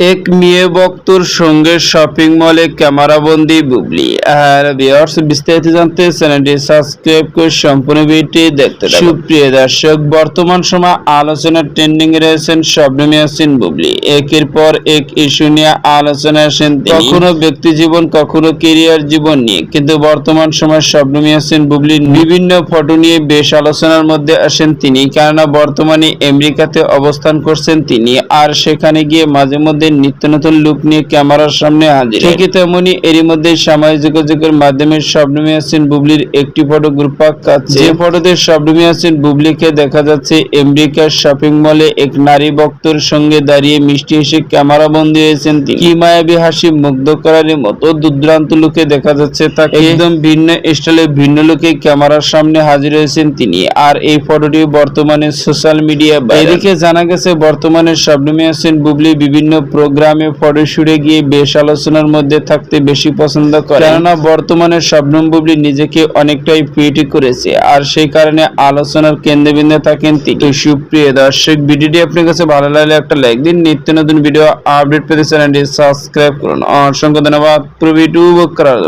এক মেয়ে বক্তর সঙ্গে শপিং মলে ক্যামেরাবন্দি বুবলি। আর ভিউয়ার্স বিস্তারিত জানতে চ্যানেলটি সাবস্ক্রাইব করে সম্পূর্ণ ভিডিওটি দেখতে সুপ্রিয় দর্শক, বর্তমান সময় আলোচনা ট্রেন্ডিং রয়েছেন শবনম ইয়াসিন বুবলি। একের পর এক ইস্যু নিয়ে আলোচনা আসেন। কখনো ব্যক্তি জীবন, কখনো কেরিয়ার জীবন নিয়ে। কিন্তু বর্তমান সময় শবনম ইয়াসিন বুবলির বিভিন্ন ফটো নিয়ে বেশ আলোচনার মধ্যে আসেন তিনি। কেননা বর্তমানে আমেরিকাতে অবস্থান করছেন তিনি। আর সেখানে গিয়ে মাঝে মধ্যে নিত্য নতুন লুক নিয়ে ক্যামেরার সামনে হাজির। ঠিকই তেমনি এরই মধ্যে সামাজিক যোগাযোগের মাধ্যমে শবনম ইয়াসিন বুবলির একটি ফটো গ্রুপাক কাছে যে ফটোতে শবনম ইয়াসিন বুবলিকে দেখা যাচ্ছে আমেরিকার শপিং মলে এক নারী বক্তর সঙ্গে দাঁড়িয়ে মিষ্টি হেসে ক্যামেরা বন্দী হয়েছেন তিনি। কি মায়াবী হাসি মুগ্ধ করার মতো দুর্দান্ত লুকে দেখা যাচ্ছে তাকে। একদম ভিন্ন স্টাইলে ভিন্ন লুকে ক্যামেরার সামনে হাজির হয়েছেন তিনি। আর এই ফটোটি বর্তমানে সোশ্যাল মিডিয়া এদিকে জানা গেছে বর্তমানে শবনম ইয়াসিন বুবলি বিভিন্ন প্রোগ্রামে ফটো শুটে গিয়ে বেশ আলোচনার মধ্যে থাকতে বেশি পছন্দ করে কেননা বর্তমানে শবনম বুবলি নিজেকে অনেকটাই ফিট করেছে, আর সেই কারণে আলোচনার কেন্দ্রবিন্দু থাকেন তিনি। সুপ্রিয় দর্শক, ভিডিওটি আপনার কাছে ভালো লাগলে একটা লাইক দিন। নিত্য নতুন ভিডিও আপডেট পেতে চ্যানেলটি সাবস্ক্রাইব করুন। অসংখ্য ধন্যবাদ। পুরো ভিডিও উপভোগ করার জন্য